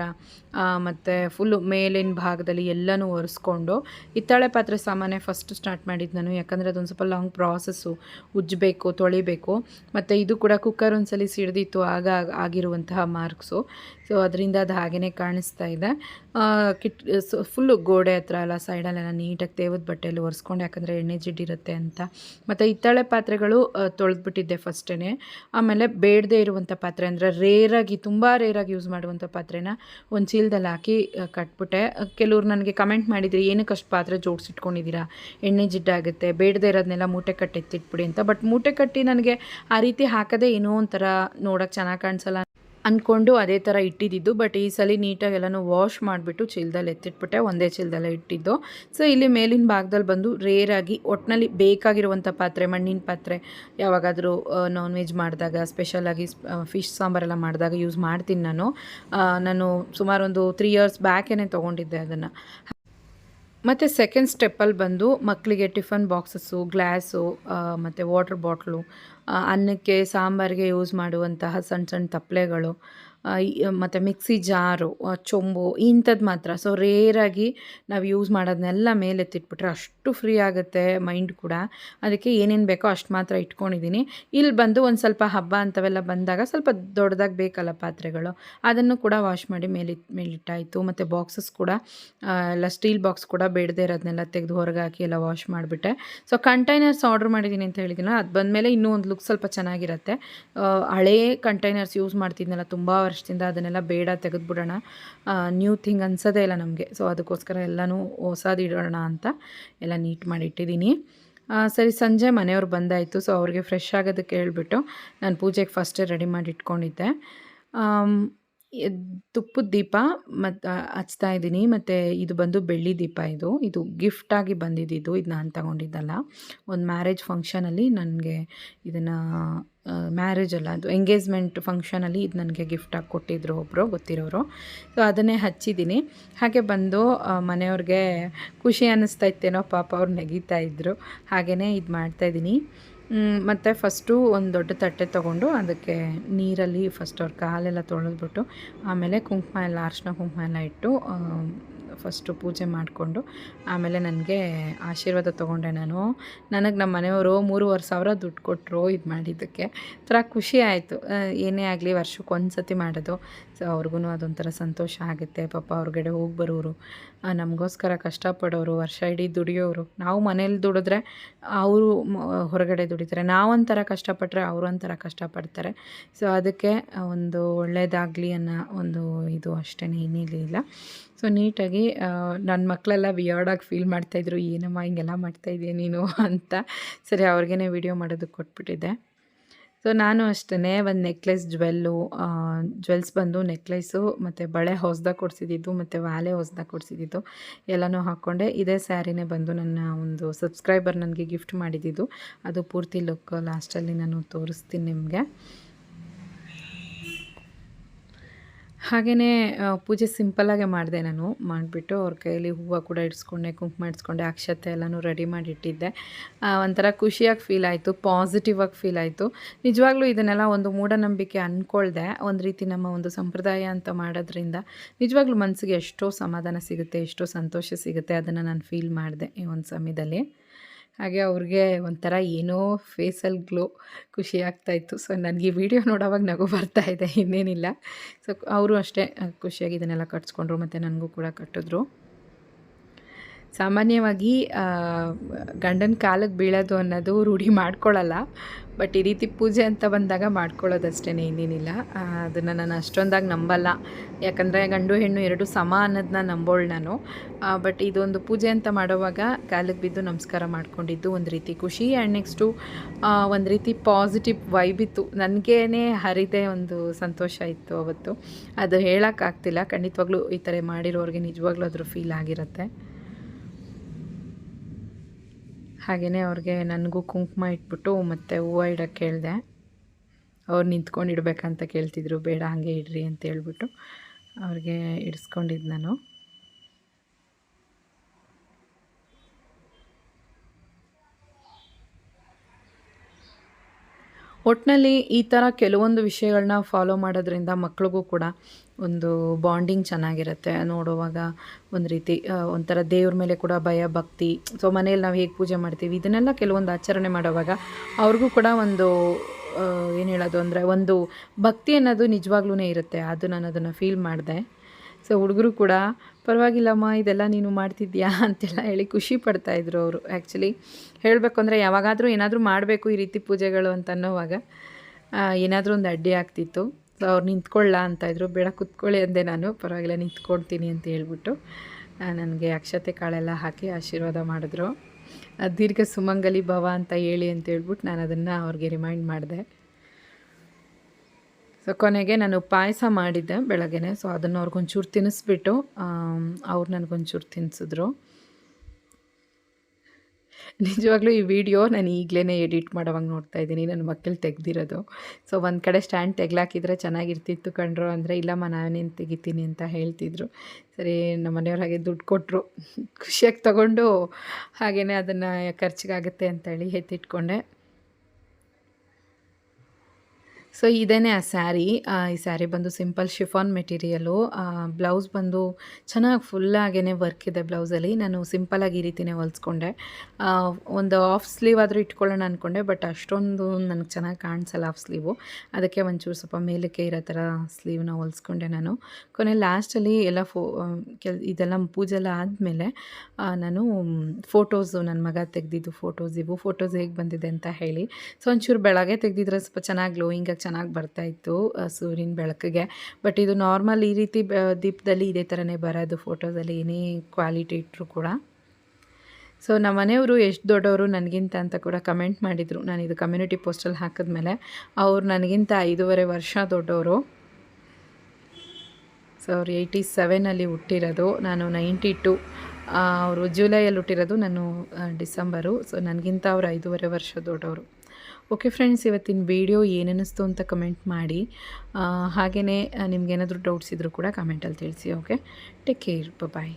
ಮತ್ತು ಫುಲ್ಲು ಮೇಲಿನ ಭಾಗದಲ್ಲಿ ಎಲ್ಲನೂ ಒರೆಸ್ಕೊಂಡು. ಹಿತ್ತಾಳೆ ಪಾತ್ರೆ ಸಾಮಾನ್ಯ ಫಸ್ಟ್ ಸ್ಟಾರ್ಟ್ ಮಾಡಿದ್ದು ನಾನು, ಯಾಕಂದರೆ ಅದೊಂದು ಸ್ವಲ್ಪ ಲಾಂಗ್ ಪ್ರಾಸೆಸ್ಸು ಉಜ್ಜಬೇಕು, ತೊಳಿಬೇಕು. ಮತ್ತು ಇದು ಕೂಡ ಕುಕ್ಕರ್ ಒಂದ್ಸಲಿ ಸಿಡ್ದಿತ್ತು ಆಗ ಆಗಿರುವಂತಹ ಮಾರ್ಕ್ಸು ಸೊ ಅದರಿಂದ ಅದು ಹಾಗೇ ಕಾಣಿಸ್ತಾ ಇದೆ. ಕಿಟ್ ಫುಲ್ಲು ಗೋಡೆ ಹತ್ರ ಎಲ್ಲ ಸೈಡಲ್ಲೆಲ್ಲ ನೀಟಾಗಿ ತೇವದ ಬಟ್ಟೆಯಲ್ಲಿ ಒರೆಸ್ಕೊಂಡು, ಯಾಕಂದರೆ ಎಣ್ಣೆ ಜಿಡ್ಡಿರುತ್ತೆ ಅಂತ. ಮತ್ತು ಹಿತ್ತಾಳೆ ಪಾತ್ರೆಗಳು ತೊಳೆದ್ಬಿಟ್ಟಿದ್ದೆ ಫಸ್ಟೇ ಆಮೇಲೆ ಬೇಡದೇ ಇರುವಂಥ ಪಾತ್ರೆ ಅಂದರೆ ರೇರಾಗಿ ತುಂಬ ರೇರಾಗಿ ಯೂಸ್ ಮಾಡುವಂಥ ಪಾತ್ರೆನ ಒಂದು ಚೀಲದಲ್ಲಿ ಹಾಕಿ ಕಟ್ಬಿಟ್ಟೆ. ಕೆಲವ್ರು ನನಗೆ ಕಮೆಂಟ್ ಮಾಡಿದ್ರಿ, ಏನಕ್ಕೆ ಅಷ್ಟು ಪಾತ್ರೆ ಜೋಡಿಸಿಟ್ಕೊಂಡಿದ್ದೀರಾ? ಎಣ್ಣೆ ಜಿಡ್ಡಾಗುತ್ತೆ ಬೇಡದೇ ಇರೋದನ್ನೆಲ್ಲ ಮೂಟೆ ಕಟ್ಟಿ ಎತ್ತಿಟ್ಬಿಡಿ ಅಂತ. ಬಟ್ ಮೂಟೆ ಕಟ್ಟಿ ನನಗೆ ಆ ರೀತಿ ಹಾಕದೇ ಏನೋ ಒಂಥರ ನೋಡೋಕ್ಕೆ ಚೆನ್ನಾಗಿ ಕಾಣಿಸಲ್ಲ. ಅಂದ್ಕೊಂಡು ಅದೇ ಥರ ಇಟ್ಟಿದ್ದು ಬಟ್ ಈ ಸಲ ನೀಟಾಗಿ ಎಲ್ಲನೂ ವಾಶ್ ಮಾಡಿಬಿಟ್ಟು ಚೀಲದಲ್ಲಿ ಎತ್ತಿಟ್ಬಿಟ್ಟೆ, ಒಂದೇ ಚೀಲದಲ್ಲೇ ಇಟ್ಟಿದ್ದು. ಸೊ ಇಲ್ಲಿ ಮೇಲಿನ ಭಾಗದಲ್ಲಿ ಬಂದು ರೇರಾಗಿ ಒಟ್ಟಿನಲ್ಲಿ ಬೇಕಾಗಿರುವಂಥ ಪಾತ್ರೆ, ಮಣ್ಣಿನ ಪಾತ್ರೆ, ಯಾವಾಗಾದರೂ ನಾನ್ ವೆಜ್ ಮಾಡಿದಾಗ ಸ್ಪೆಷಲಾಗಿ ಫಿಶ್ ಸಾಂಬಾರೆಲ್ಲ ಮಾಡಿದಾಗ ಯೂಸ್ ಮಾಡ್ತೀನಿ ನಾನು. ನಾನು ಸುಮಾರು ಒಂದು ತ್ರೀ ಇಯರ್ಸ್ ಬ್ಯಾಕೇ ತೊಗೊಂಡಿದ್ದೆ ಅದನ್ನು. ಮತ್ತು ಸೆಕೆಂಡ್ ಸ್ಟೆಪ್ಪಲ್ಲಿ ಬಂದು ಮಕ್ಕಳಿಗೆ ಟಿಫನ್ ಬಾಕ್ಸಸ್ಸು ಗ್ಲಾಸು ಮತ್ತು ವಾಟರ್ ಬಾಟ್ಲು ಅನ್ನಕ್ಕೆ ಸಾಂಬಾರಿಗೆ ಯೂಸ್ ಮಾಡುವಂತಹ ಸಣ್ಣ ಸಣ್ಣ ತಪ್ಪಲೆಗಳು ಮತ್ತು ಮಿಕ್ಸಿ ಜಾರು ಚೊಂಬು ಇಂಥದ್ದು ಮಾತ್ರ. ಸೊ ರೇರಾಗಿ ನಾವು ಯೂಸ್ ಮಾಡೋದನ್ನೆಲ್ಲ ಮೇಲೆ ಎತ್ತಿಟ್ಬಿಟ್ರೆ ಅಷ್ಟು ಫ್ರೀ ಆಗುತ್ತೆ ಮೈಂಡ್ ಕೂಡ. ಅದಕ್ಕೆ ಏನೇನು ಬೇಕೋ ಅಷ್ಟು ಮಾತ್ರ ಇಟ್ಕೊಂಡಿದ್ದೀನಿ ಇಲ್ಲಿ ಬಂದು ಒಂದು ಸ್ವಲ್ಪ ಹಬ್ಬ ಅಂಥವೆಲ್ಲ ಬಂದಾಗ ಸ್ವಲ್ಪ ದೊಡ್ಡದಾಗಿ ಬೇಕಲ್ಲ ಪಾತ್ರೆಗಳು. ಅದನ್ನು ಕೂಡ ವಾಶ್ ಮಾಡಿ ಮೇಲೆ, ಮೇಲಿಟ್ಟಾಯಿತು. ಮತ್ತು ಬಾಕ್ಸಸ್ ಕೂಡ ಎಲ್ಲ ಸ್ಟೀಲ್ ಬಾಕ್ಸ್ ಕೂಡ ಬೇಡದೇ ಇರೋದನ್ನೆಲ್ಲ ತೆಗೆದು ಹೊರಗೆ ಹಾಕಿ ಎಲ್ಲ ವಾಶ್ ಮಾಡಿಬಿಟ್ಟೆ. ಸೊ ಕಂಟೈನರ್ಸ್ ಆರ್ಡ್ರ್ ಮಾಡಿದ್ದೀನಿ ಅಂತ ಹೇಳಿದ್ದೀನಲ್ಲ ಅದು ಬಂದಮೇಲೆ ಇನ್ನೂ ಒಂದು ಲುಕ್ ಸ್ವಲ್ಪ ಚೆನ್ನಾಗಿರುತ್ತೆ. ಹಳೇ ಕಂಟೈನರ್ಸ್ ಯೂಸ್ ಮಾಡ್ತಿದ್ನಲ್ಲ ತುಂಬ ವರ್ಷದಿಂದ, ಅದನ್ನೆಲ್ಲ ಬೇಡ ತೆಗೆದುಬಿಡೋಣ. ನ್ಯೂ ಥಿಂಗ್ ಅನ್ಸೋದೇ ಇಲ್ಲ ನಮಗೆ. ಸೊ ಅದಕ್ಕೋಸ್ಕರ ಎಲ್ಲನೂ ಹೊಸದಿಡೋಣ ಅಂತ ಎಲ್ಲ ನೀಟ್ ಮಾಡಿಟ್ಟಿದ್ದೀನಿ. ಸರಿ, ಸಂಜೆ ಮನೆಯವ್ರು ಬಂದಾಯಿತು ಸೊ ಅವ್ರಿಗೆ ಫ್ರೆಶ್ ಆಗೋದಕ್ಕೆ ಹೇಳಿಬಿಟ್ಟು ನಾನು ಪೂಜೆಗೆ ಫಸ್ಟೇ ರೆಡಿ ಮಾಡಿ ಇಟ್ಕೊಂಡಿದ್ದೆ ತುಪ್ಪದ ದೀಪ ಮತ್ತು ಹಚ್ತಾ ಇದ್ದೀನಿ. ಮತ್ತು ಇದು ಬಂದು ಬೆಳ್ಳಿ ದೀಪ ಇದು. ಇದು ಗಿಫ್ಟಾಗಿ ಬಂದಿದ್ದು ಇದು ನಾನು ತಗೊಂಡಿದ್ದಲ್ಲ. ಒಂದು ಮ್ಯಾರೇಜ್ ಫಂಕ್ಷನಲ್ಲಿ ನನಗೆ ಇದನ್ನು ಮ್ಯಾರೇಜ್ ಅಲ್ಲ, ಅದು ಎಂಗೇಜ್ಮೆಂಟ್ ಫಂಕ್ಷನಲ್ಲಿ ಇದು ನನಗೆ ಗಿಫ್ಟಾಗಿ ಕೊಟ್ಟಿದ್ರು ಒಬ್ಬರು ಗೊತ್ತಿರೋರು. ಸೊ ಅದನ್ನೇ ಹಚ್ಚಿದ್ದೀನಿ. ಹಾಗೆ ಬಂದು ಮನೆಯವ್ರಿಗೆ ಖುಷಿ ಅನ್ನಿಸ್ತಾ ಇತ್ತೇನೋ ಪಾಪ ಅವ್ರು ನೆಗೀತಾ ಇದ್ದರು ಹಾಗೆಯೇ ಇದು ಮಾಡ್ತಾಯಿದ್ದೀನಿ ಮತ್ತು ಫಸ್ಟು ಒಂದು ದೊಡ್ಡ ತಟ್ಟೆ ತೊಗೊಂಡು ಅದಕ್ಕೆ ನೀರಲ್ಲಿ ಫಸ್ಟ್ ಅವ್ರ ಕಾಲೆಲ್ಲ ತೊಳೆದ್ಬಿಟ್ಟು ಆಮೇಲೆ ಕುಂಕುಮ ಎಲ್ಲ, ಅರ್ಶಿನ ಕುಂಕುಮ ಎಲ್ಲ ಇಟ್ಟು ಫಸ್ಟು ಪೂಜೆ ಮಾಡಿಕೊಂಡು ಆಮೇಲೆ ನನಗೆ ಆಶೀರ್ವಾದ ತೊಗೊಂಡೆ ನಾನು. ನನಗೆ ನಮ್ಮ ಮನೆಯವರು ಮೂರುವರೆ ಸಾವಿರ ದುಡ್ಡು ಕೊಟ್ಟರು ಇದು ಮಾಡಿದ್ದಕ್ಕೆ. ಒಂಥರ ಖುಷಿ ಆಯಿತು. ಏನೇ ಆಗಲಿ ವರ್ಷಕ್ಕೆ ಒಂದು ಸತಿ ಮಾಡೋದು. ಸೊ, ಅವ್ರಿಗೂ ಅದೊಂಥರ ಸಂತೋಷ ಆಗುತ್ತೆ. ಪಾಪ ಅವ್ರಗಡೆ ಹೋಗಿ ಬರೋರು ನಮಗೋಸ್ಕರ ಕಷ್ಟಪಡೋರು, ವರ್ಷ ಇಡೀ ದುಡಿಯೋರು. ನಾವು ಮನೇಲಿ ದುಡಿದ್ರೆ ಅವರು ಹೊರಗಡೆ ದುಡಿತಾರೆ. ನಾವೊಂಥರ ಕಷ್ಟಪಟ್ಟರೆ ಅವರು ಒಂಥರ ಕಷ್ಟಪಡ್ತಾರೆ. ಸೊ, ಅದಕ್ಕೆ ಒಂದು ಒಳ್ಳೆಯದಾಗಲಿ ಅನ್ನೋ ಒಂದು ಇದು ಅಷ್ಟೇ ಏನಿರಲಿಲ್ಲ. ಸೊ ನೀಟಾಗಿ ನನ್ನ ಮಕ್ಕಳೆಲ್ಲ ವಿಯರ್ಡಾಗಿ ಫೀಲ್ ಮಾಡ್ತಾಯಿದ್ರು. ಏನಮ್ಮ ಹಿಂಗೆಲ್ಲ ಮಾಡ್ತಾಯಿದ್ದೀಯ ನೀನು ಅಂತ. ಸರಿ ಅವ್ರಿಗೇ ವಿಡಿಯೋ ಮಾಡೋದಕ್ಕೆ ಕೊಟ್ಬಿಟ್ಟಿದ್ದೆ. ಸೊ ನಾನು ಅಷ್ಟೇ ಒಂದು ನೆಕ್ಲೆಸ್ ಜ್ವೆಲ್ಲು ಜ್ವೆಲ್ಸ್ ಬಂದು ನೆಕ್ಲೆಸ್ಸು ಮತ್ತು ಬಳೆ ಹೊಸ್ದಾಗ ಕೊಡಿಸಿದ್ದು ಮತ್ತು ವ್ಯಾಲೆ ಹೊಸ್ದಾಗ ಕೊಡಿಸಿದ್ದು ಎಲ್ಲನೂ ಹಾಕ್ಕೊಂಡೆ ಇದೇ ಸ್ಯಾರಿನೇ ಬಂದು ನನ್ನ ಒಂದು ಸಬ್ಸ್ಕ್ರೈಬರ್ ನನಗೆ ಗಿಫ್ಟ್ ಮಾಡಿದ್ದು ಅದು ಪೂರ್ತಿ ಲುಕ್ ಲಾಸ್ಟಲ್ಲಿ ನಾನು ತೋರಿಸ್ತೀನಿ ನಿಮಗೆ. ಹಾಗೆಯೇ ಪೂಜೆ ಸಿಂಪಲ್ಲಾಗೆ ಮಾಡಿದೆ ನಾನು. ಮಾಡಿಬಿಟ್ಟು ಅವ್ರ ಕೈಯಲ್ಲಿ ಹೂವು ಕೂಡ ಇಡ್ಸ್ಕೊಂಡೆ, ಕುಂಕುಮ ಇಡ್ಸ್ಕೊಂಡೆ, ಅಕ್ಷತೆ ಎಲ್ಲನೂ ರೆಡಿ ಮಾಡಿ ಇಟ್ಟಿದ್ದೆ. ಒಂಥರ ಖುಷಿಯಾಗಿ ಫೀಲ್ ಆಯಿತು ಪಾಸಿಟಿವ್ ಆಗಿ ಫೀಲ್ ಆಯಿತು. ನಿಜವಾಗ್ಲೂ ಇದನ್ನೆಲ್ಲ ಒಂದು ಮೂಢನಂಬಿಕೆ ಅಂದ್ಕೊಳ್ದೆ ಒಂದು ರೀತಿ ನಮ್ಮ ಒಂದು ಸಂಪ್ರದಾಯ ಅಂತ ಮಾಡೋದ್ರಿಂದ ನಿಜವಾಗ್ಲೂ ಮನಸ್ಸಿಗೆ ಎಷ್ಟೋ ಸಮಾಧಾನ ಸಿಗುತ್ತೆ, ಎಷ್ಟೋ ಸಂತೋಷ ಸಿಗುತ್ತೆ, ಅದನ್ನು ನಾನು ಫೀಲ್ ಮಾಡಿದೆ ಈ ಒಂದು ಸಮಯದಲ್ಲಿ. ಹಾಗೆ ಅವ್ರಿಗೆ ಒಂಥರ ಏನೋ ಫೇಸಲ್ಲಿ ಗ್ಲೋ ಖುಷಿ ಆಗ್ತಾಯಿತ್ತು. ಸೊ, ನನಗೆ ವಿಡಿಯೋ ನೋಡೋವಾಗ ನಗು ಬರ್ತಾ ಇದೆ, ಇನ್ನೇನಿಲ್ಲ. ಸೊ, ಅವರು ಅಷ್ಟೇ ಖುಷಿಯಾಗಿ ಇದನ್ನೆಲ್ಲ ಕಟ್ಸ್ಕೊಂಡ್ರು ಮತ್ತು ನನಗೂ ಕೂಡ ಕಟ್ಟಿದ್ರು. ಸಾಮಾನ್ಯವಾಗಿ ಗಂಡನ ಕಾಲಕ್ಕೆ ಬೀಳೋದು ಅನ್ನೋದು ರೂಢಿ ಮಾಡ್ಕೊಳ್ಳಲ್ಲ ಬಟ್ ಈ ರೀತಿ ಪೂಜೆ ಅಂತ ಬಂದಾಗ ಮಾಡ್ಕೊಳ್ಳೋದಷ್ಟೇ ಇನ್ನೇನಿಲ್ಲ. ಅದನ್ನು ನಾನು ಅಷ್ಟೊಂದಾಗಿ ನಂಬಲ್ಲ. ಯಾಕಂದರೆ ಗಂಡು ಹೆಣ್ಣು ಎರಡು ಸಮ ಅನ್ನೋದನ್ನ ನಂಬೋಳು ನಾನು. ಬಟ್ ಇದೊಂದು ಪೂಜೆ ಅಂತ ಮಾಡೋವಾಗ ಕಾಲಿಗೆ ಬಿದ್ದು ನಮಸ್ಕಾರ ಮಾಡ್ಕೊಂಡಿದ್ದು ಒಂದು ರೀತಿ ಖುಷಿ. ಆ್ಯಂಡ್ ನೆಕ್ಸ್ಟು ಒಂದು ರೀತಿ ಪಾಸಿಟಿವ್ ವೈಬ್ ಇತ್ತು. ನನಗೇನೆ ಹರಿದೇ ಒಂದು ಸಂತೋಷ ಇತ್ತು ಅವತ್ತು. ಅದು ಹೇಳೋಕ್ಕಾಗ್ತಿಲ್ಲ ಖಂಡಿತವಾಗ್ಲೂ ಈ ಥರ ಮಾಡಿರೋರಿಗೆ ನಿಜವಾಗ್ಲೂ ಅದ್ರ ಫೀಲ್ ಆಗಿರುತ್ತೆ. ಹಾಗೆಯೇ ಅವ್ರಿಗೆ ನನಗೂ ಕುಂಕುಮ ಇಟ್ಬಿಟ್ಟು ಮತ್ತು ಹೂವು ಇಡೋಕ್ಕೆ ಹೇಳಿದೆ ಅವ್ರು ನಿಂತ್ಕೊಂಡು ಇಡಬೇಕಂತ ಕೇಳ್ತಿದ್ರು. ಬೇಡ, ಹಾಗೆ ಇಡ್ರಿ ಅಂತ ಹೇಳ್ಬಿಟ್ಟು ಅವ್ರಿಗೆ ಇಡಿಸ್ಕೊಂಡಿದ್ದು ನಾನು. ಒಟ್ಟಿನಲ್ಲಿ ಈ ಥರ ಕೆಲವೊಂದು ವಿಷಯಗಳನ್ನ ಫಾಲೋ ಮಾಡೋದ್ರಿಂದ ಮಕ್ಳಿಗೂ ಕೂಡ ಒಂದು ಬಾಂಡಿಂಗ್ ಚೆನ್ನಾಗಿರುತ್ತೆ ನೋಡುವಾಗ. ಒಂದು ರೀತಿ ಒಂಥರ ದೇವ್ರ ಮೇಲೆ ಕೂಡ ಭಯ, ಭಕ್ತಿ. ಸೊ ಮನೇಲಿ ನಾವು ಹೇಗೆ ಪೂಜೆ ಮಾಡ್ತೀವಿ? ಇದನ್ನೆಲ್ಲ ಕೆಲವೊಂದು ಆಚರಣೆ ಮಾಡುವಾಗ ಅವ್ರಿಗೂ ಕೂಡ ಒಂದು ಏನು ಹೇಳೋದು ಅಂದರೆ ಒಂದು ಭಕ್ತಿ ಅನ್ನೋದು ನಿಜವಾಗ್ಲೂ ಇರುತ್ತೆ. ಅದು ನಾನು ಅದನ್ನು ಫೀಲ್ ಮಾಡಿದೆ. ಸೊ ಹುಡುಗರು ಕೂಡ, ಪರವಾಗಿಲ್ಲಮ್ಮ, ಇದೆಲ್ಲ ನೀನು ಮಾಡ್ತಿದ್ಯಾ? ಅಂತೆಲ್ಲ ಹೇಳಿ ಖುಷಿ ಪಡ್ತಾಯಿದ್ರು ಅವರು. ಆ್ಯಕ್ಚುಲಿ ಹೇಳಬೇಕು ಅಂದರೆ ಯಾವಾಗಾದರೂ ಏನಾದರೂ ಮಾಡಬೇಕು ಈ ರೀತಿ ಪೂಜೆಗಳು ಅಂತ ಅನ್ನೋವಾಗ ಏನಾದರೂ ಒಂದು ಅಡ್ಡಿ ಆಗ್ತಿತ್ತು. ಸೊ ಅವ್ರು ನಿಂತ್ಕೊಳ್ಳ ಅಂತ ಇದ್ರು. ಬೇಡ, ಕುತ್ಕೊಳ್ಳಿ ಅಂದೆ ನಾನು. ಪರವಾಗಿಲ್ಲ ನಿಂತ್ಕೊಳ್ತೀನಿ ಅಂತ ಹೇಳ್ಬಿಟ್ಟು ನನಗೆ ಅಕ್ಷತೆ ಕಾಳೆಲ್ಲ ಹಾಕಿ ಆಶೀರ್ವಾದ ಮಾಡಿದ್ರು. ದೀರ್ಘ ಸುಮಂಗಲಿ ಭವ ಅಂತ ಹೇಳಿ ಅಂತ ಹೇಳ್ಬಿಟ್ಟು ನಾನು ಅದನ್ನು ಅವ್ರಿಗೆ ರಿಮೈಂಡ್ ಮಾಡಿದೆ. ಸೊ ಕೊನೆಗೆ ನಾನು ಪಾಯಸ ಮಾಡಿದ್ದೆ ಬೆಳಗ್ಗೆ ಸೊ ಅದನ್ನು ಅವ್ರಿಗೊಂಚೂರು ತಿನ್ನಿಸ್ಬಿಟ್ಟು ಅವ್ರು ನನಗೊಂಚೂರು ತಿನ್ನಿಸಿದ್ರು ನಿಜವಾಗ್ಲೂ ಈ ವಿಡಿಯೋ ನಾನು ಈಗಲೇ ಎಡಿಟ್ ಮಾಡೋವಾಗ ನೋಡ್ತಾ ಇದ್ದೀನಿ, ನನ್ನ ಮಕ್ಕಳು ತೆಗ್ದಿರೋದು. ಸೊ ಒಂದು ಕಡೆ ಸ್ಟ್ಯಾಂಡ್ ತೆಗ್ಲಾಕಿದ್ರೆ ಚೆನ್ನಾಗಿರ್ತಿತ್ತು ಕಂಡ್ರು ಅಂದರೆ ಇಲ್ಲಮ್ಮ, ನಾನೇನು ತೆಗಿತೀನಿ ಅಂತ ಹೇಳ್ತಿದ್ರು. ಸರಿ, ನಮ್ಮ ಮನೆಯವ್ರು ಹಾಗೆ ದುಡ್ಡು ಕೊಟ್ಟರು ಖುಷಿಯಾಗಿ ತಗೊಂಡು ಹಾಗೆಯೇ ಅದನ್ನು ಖರ್ಚಿಗಾಗುತ್ತೆ ಅಂತೇಳಿ ಎತ್ತಿಟ್ಕೊಂಡೆ. ಸೊ, ಇದೇನೇ ಆ ಸ್ಯಾರಿ. ಈ ಸ್ಯಾರಿ ಬಂದು ಸಿಂಪಲ್ ಶಿಫಾನ್ ಮೆಟೀರಿಯಲು. ಬ್ಲೌಸ್ ಬಂದು ಚೆನ್ನಾಗಿ ಫುಲ್ಲಾಗೇ ವರ್ಕ್ ಇದೆ ಬ್ಲೌಸಲ್ಲಿ. ನಾನು ಸಿಂಪಲಾಗಿ ಈ ರೀತಿನೇ ಹೊಲ್ಸ್ಕೊಂಡೆ. ಒಂದು ಆಫ್ ಸ್ಲೀವ್ ಆದರೂ ಇಟ್ಕೊಳ್ಳೋಣ ಅಂದ್ಕೊಂಡೆ ಬಟ್ ಅಷ್ಟೊಂದು ನನಗೆ ಚೆನ್ನಾಗಿ ಕಾಣಿಸಲ್ಲ ಆಫ್ ಸ್ಲೀವು ಅದಕ್ಕೆ ಒಂಚೂರು ಸ್ವಲ್ಪ ಮೇಲಕ್ಕೆ ಇರೋ ಥರ ಸ್ಲೀವ್ನ ಹೊಲ್ಸ್ಕೊಂಡೆ ನಾನು. ಕೊನೆ ಲಾಸ್ಟಲ್ಲಿ ಎಲ್ಲ ಫೋ ಕೆಲ, ಇದೆಲ್ಲ ಪೂಜೆ ಎಲ್ಲ ಆದಮೇಲೆ ನಾನು ಫೋಟೋಸು ನನ್ನ ಮಗ ತೆಗೆದಿದ್ದು ಫೋಟೋಸ್ ಇವು ಫೋಟೋಸ್ ಹೇಗೆ ಬಂದಿದೆ ಅಂತ ಹೇಳಿ. ಸೊ, ಒಂಚೂರು ಬೆಳಗ್ಗೆ ತೆಗೆದಿದ್ರೆ ಸ್ವಲ್ಪ ಚೆನ್ನಾಗಿ ಗ್ಲೋಯಿಂಗಾಗಿ ಚೆನ್ನಾಗಿ ಬರ್ತಾಯಿತ್ತು ಸೂರ್ಯನ ಬೆಳಕಿಗೆ. ಬಟ್ ಇದು ನಾರ್ಮಲ್ ಈ ರೀತಿ ದೀಪದಲ್ಲಿ ಇದೇ ಥರನೇ ಬರೋದು ಫೋಟೋದಲ್ಲಿ ಏನೇ ಕ್ವಾಲಿಟಿ ಇಟ್ಟರು ಕೂಡ. ಸೊ ನಮ್ಮ ಮನೆಯವರು ಎಷ್ಟು ದೊಡ್ಡವರು, ನನಗಿಂತ ಅಂತ ಕೂಡ ಕಮೆಂಟ್ ಮಾಡಿದರು. ನಾನು ಇದು ಕಮ್ಯುನಿಟಿ ಪೋಸ್ಟಲ್ಲಿ ಹಾಕಿದ್ಮೇಲೆ ಅವ್ರು ನನಗಿಂತ ಐದೂವರೆ ವರ್ಷ ದೊಡ್ಡವರು. ಸೊ ಅವ್ರು ಏಯ್ಟಿ ಸೆವೆನಲ್ಲಿ ಹುಟ್ಟಿರೋದು, ನಾನು ನೈಂಟಿ ಟು ಅವರು ಜುಲೈಯಲ್ಲಿ ಹುಟ್ಟಿರೋದು ನಾನು ಡಿಸೆಂಬರು. ಸೊ ನನಗಿಂತ ಅವರು ಐದೂವರೆ ವರ್ಷ ದೊಡ್ಡವರು. ಓಕೆ ಫ್ರೆಂಡ್ಸ್ ಇವತ್ತಿನ ವಿಡಿಯೋ ಏನಿಸ್ತು ಅಂತ ಕಮೆಂಟ್ ಮಾಡಿ. ಹಾಗೆಯೇ ನಿಮ್ಗೇನಾದರೂ ಡೌಟ್ಸ್ ಇದ್ದರೂ ಕೂಡ ಕಮೆಂಟಲ್ಲಿ ತಿಳಿಸಿ ಓಕೆ ಟೇಕ್ ಕೇರ್ ಬಾಯ್